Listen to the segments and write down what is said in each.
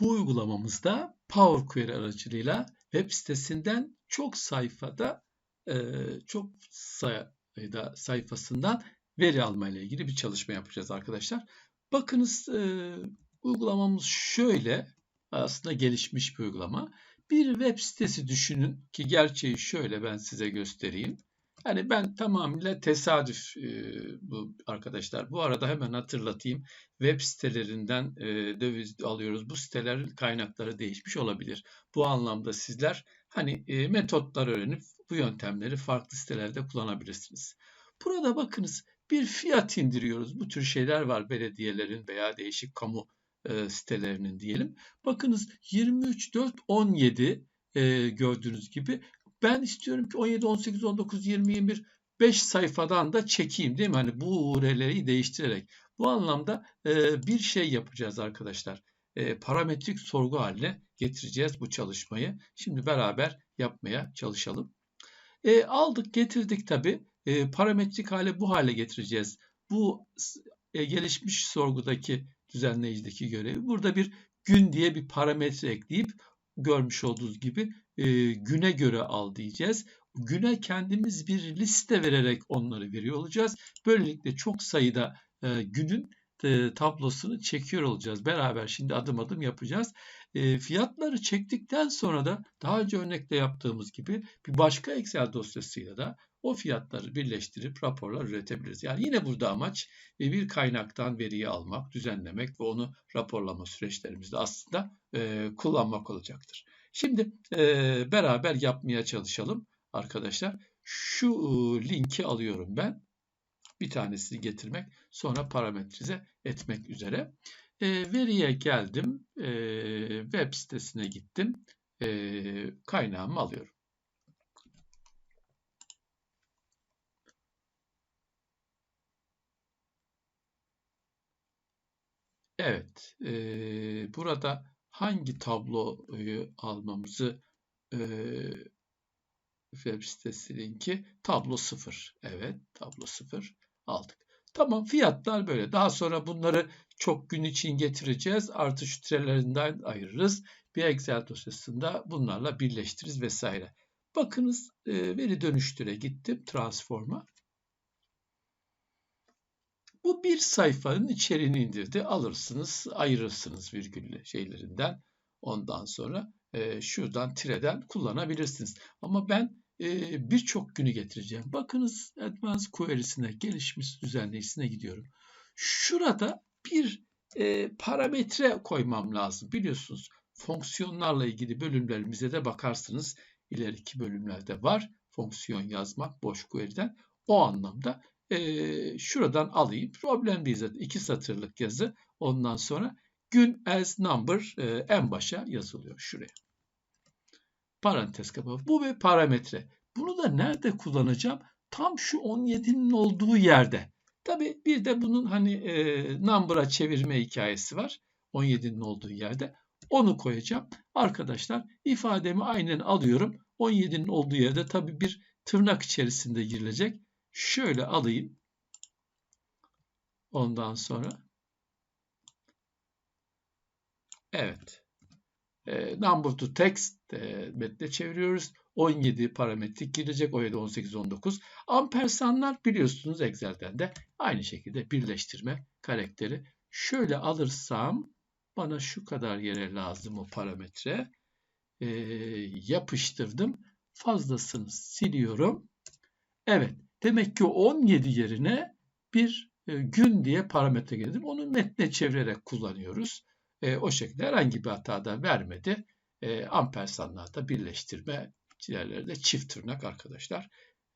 Bu uygulamamızda Power Query aracılığıyla web sitesinden çok sayfada e, çok sayıda sayfasından veri alma ile ilgili bir çalışma yapacağız arkadaşlar. Bakınız e, uygulamamız şöyle aslında gelişmiş bir uygulama. Bir web sitesi düşünün ki gerçeği şöyle ben size göstereyim. Hani ben tamamıyla tesadüf e, bu arkadaşlar. Bu arada hemen hatırlatayım. Web sitelerinden e, döviz alıyoruz. Bu sitelerin kaynakları değişmiş olabilir. Bu anlamda sizler hani e, metotlar öğrenip bu yöntemleri farklı sitelerde kullanabilirsiniz. Burada bakınız bir fiyat indiriyoruz. Bu tür şeyler var belediyelerin veya değişik kamu e, sitelerinin diyelim. Bakınız 23.4.17 e, gördüğünüz gibi ben istiyorum ki 17, 18, 19, 20, 21 5 sayfadan da çekeyim değil mi? Hani bu URL'leri değiştirerek. Bu anlamda e, bir şey yapacağız arkadaşlar. E, parametrik sorgu haline getireceğiz bu çalışmayı. Şimdi beraber yapmaya çalışalım. E, aldık getirdik tabi. E, parametrik hale bu hale getireceğiz. Bu e, gelişmiş sorgudaki düzenleyicideki görevi. Burada bir gün diye bir parametre ekleyip görmüş olduğunuz gibi e, güne göre al diyeceğiz. Güne kendimiz bir liste vererek onları veriyor olacağız. Böylelikle çok sayıda e, günün e, tablosunu çekiyor olacağız. Beraber şimdi adım adım yapacağız. E, fiyatları çektikten sonra da daha önce örnekte yaptığımız gibi bir başka Excel dosyasıyla da o fiyatları birleştirip raporlar üretebiliriz. Yani yine burada amaç e, bir kaynaktan veriyi almak, düzenlemek ve onu raporlama süreçlerimizde aslında e, kullanmak olacaktır. Şimdi e, beraber yapmaya çalışalım arkadaşlar. Şu linki alıyorum ben. Bir tanesini getirmek, sonra parametrize etmek üzere. E, veriye geldim, e, web sitesine gittim, e, kaynağımı alıyorum. Evet, e, burada hangi tabloyu almamızı e, web sitesi linki tablo 0. Evet, tablo 0 aldık. Tamam fiyatlar böyle. Daha sonra bunları çok gün için getireceğiz. Artış türlerinden ayırırız. Bir Excel dosyasında bunlarla birleştiririz vesaire. Bakınız e, veri dönüştüre gittim transforma. Bu bir sayfanın içeriğini indirdi. Alırsınız, ayırırsınız virgüllü şeylerinden. Ondan sonra e, şuradan tireden kullanabilirsiniz. Ama ben e, birçok günü getireceğim. Bakınız Advanced Query'sine, gelişmiş düzenleyicisine gidiyorum. Şurada bir e, parametre koymam lazım. Biliyorsunuz fonksiyonlarla ilgili bölümlerimize de bakarsınız. İleriki bölümlerde var. Fonksiyon yazmak boş query'den. O anlamda e, şuradan alayım. Problem değil zaten. İki satırlık yazı. Ondan sonra gün as number e, en başa yazılıyor şuraya. Parantez kapalı. Bu bir parametre. Bunu da nerede kullanacağım? Tam şu 17'nin olduğu yerde. Tabi bir de bunun hani e, number'a çevirme hikayesi var. 17'nin olduğu yerde. Onu koyacağım. Arkadaşlar ifademi aynen alıyorum. 17'nin olduğu yerde tabi bir tırnak içerisinde girilecek. Şöyle alayım. Ondan sonra evet e, number to text e, metne çeviriyoruz. 17 parametrik girecek. 17, 18, 19. Ampersanlar biliyorsunuz Excel'den de aynı şekilde birleştirme karakteri. Şöyle alırsam bana şu kadar yere lazım o parametre. E, yapıştırdım. Fazlasını siliyorum. Evet. Demek ki 17 yerine bir e, gün diye parametre girdim. Onu metne çevirerek kullanıyoruz. E, o şekilde herhangi bir hata da vermedi. E, ampersanlarda birleştirme diğerleri de çift tırnak arkadaşlar.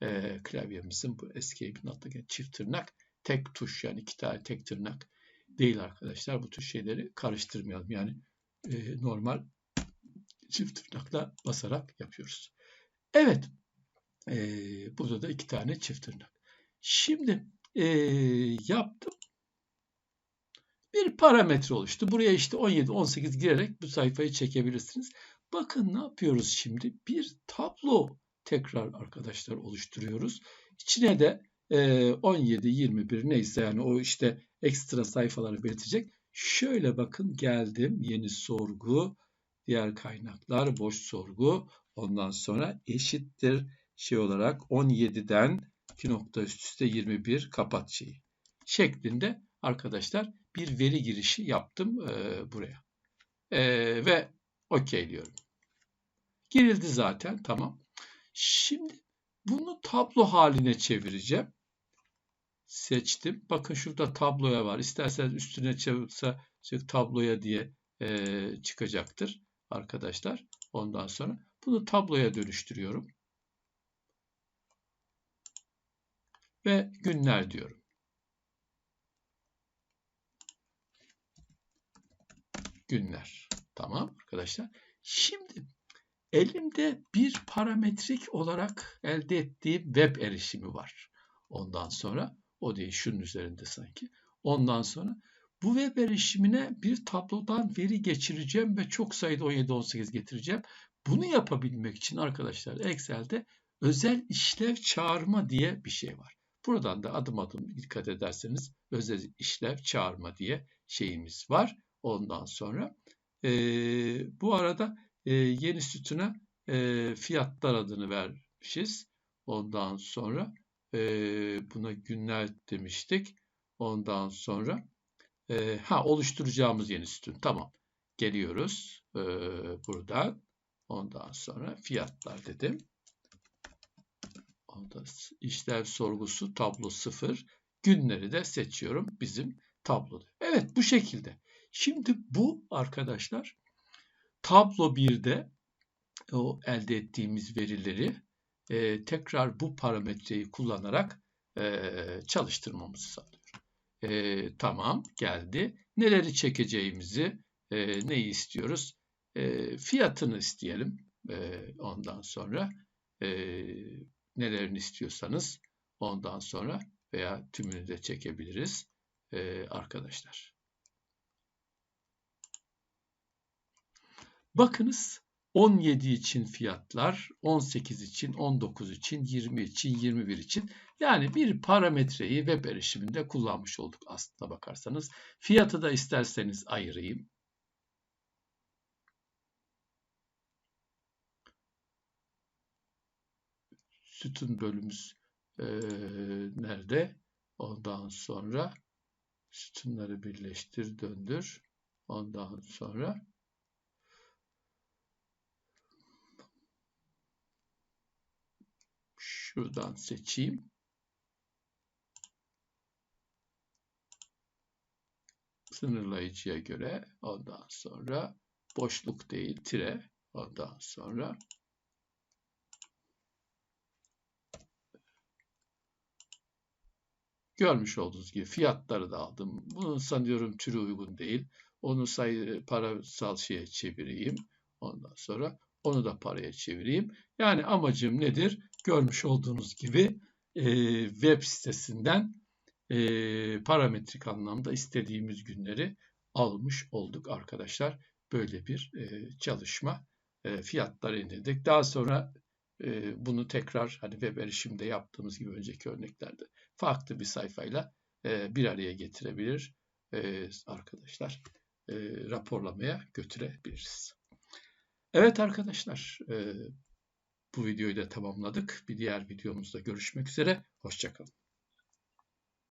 E, klavyemizin bu escape'in altındaki çift tırnak tek tuş yani iki tane tek tırnak değil arkadaşlar. Bu tür şeyleri karıştırmayalım. Yani e, normal çift tırnakla basarak yapıyoruz. Evet. E, burada da iki tane çift tırnak. Şimdi e, yaptım. Bir parametre oluştu. Buraya işte 17, 18 girerek bu sayfayı çekebilirsiniz. Bakın ne yapıyoruz şimdi? Bir tablo tekrar arkadaşlar oluşturuyoruz. İçine de e, 17, 21 neyse yani o işte ekstra sayfaları belirtecek. Şöyle bakın geldim. Yeni sorgu, diğer kaynaklar, boş sorgu. Ondan sonra eşittir şey olarak 17'den 2 nokta üst üste 21 kapat şeyi. Şeklinde arkadaşlar bir veri girişi yaptım e, buraya. E, ve okey diyorum. Girildi zaten tamam. Şimdi bunu tablo haline çevireceğim. Seçtim. Bakın şurada tabloya var. İsterseniz üstüne çevirse tabloya diye e, çıkacaktır arkadaşlar. Ondan sonra bunu tabloya dönüştürüyorum. Ve günler diyorum. Günler. Tamam arkadaşlar. Şimdi elimde bir parametrik olarak elde ettiğim web erişimi var. Ondan sonra o değil şunun üzerinde sanki. Ondan sonra bu web erişimine bir tablodan veri geçireceğim ve çok sayıda 17-18 getireceğim. Bunu yapabilmek için arkadaşlar Excel'de özel işlev çağırma diye bir şey var. Buradan da adım adım dikkat ederseniz özel işlev çağırma diye şeyimiz var. Ondan sonra e, bu arada e, yeni sütuna e, fiyatlar adını vermişiz. Ondan sonra e, buna günler demiştik. Ondan sonra e, ha oluşturacağımız yeni sütun. Tamam. Geliyoruz e, buradan. Ondan sonra fiyatlar dedim. İşlev sorgusu tablo 0. Günleri de seçiyorum bizim tabloda. Evet bu şekilde. Şimdi bu arkadaşlar tablo 1'de o elde ettiğimiz verileri e, tekrar bu parametreyi kullanarak e, çalıştırmamızı sağlıyor. E, tamam geldi. Neleri çekeceğimizi e, neyi istiyoruz? E, fiyatını isteyelim. E, ondan sonra e, nelerini istiyorsanız ondan sonra veya tümünü de çekebiliriz e, arkadaşlar. Bakınız 17 için fiyatlar, 18 için, 19 için, 20 için, 21 için yani bir parametreyi web erişiminde kullanmış olduk aslında bakarsanız. Fiyatı da isterseniz ayırayım. Sütun bölümümüz e, nerede? Ondan sonra sütunları birleştir, döndür. Ondan sonra Şuradan seçeyim. Sınırlayıcıya göre ondan sonra boşluk değil tire ondan sonra görmüş olduğunuz gibi fiyatları da aldım. Bunun sanıyorum türü uygun değil. Onu sayı parasal şeye çevireyim. Ondan sonra onu da paraya çevireyim. Yani amacım nedir? Görmüş olduğunuz gibi e, web sitesinden e, parametrik anlamda istediğimiz günleri almış olduk arkadaşlar. Böyle bir e, çalışma. E, fiyatları indirdik. Daha sonra e, bunu tekrar hani web erişimde yaptığımız gibi önceki örneklerde farklı bir sayfayla e, bir araya getirebilir e, arkadaşlar. E, raporlamaya götürebiliriz. Evet arkadaşlar, e, bu videoyu da tamamladık. Bir diğer videomuzda görüşmek üzere. Hoşçakalın.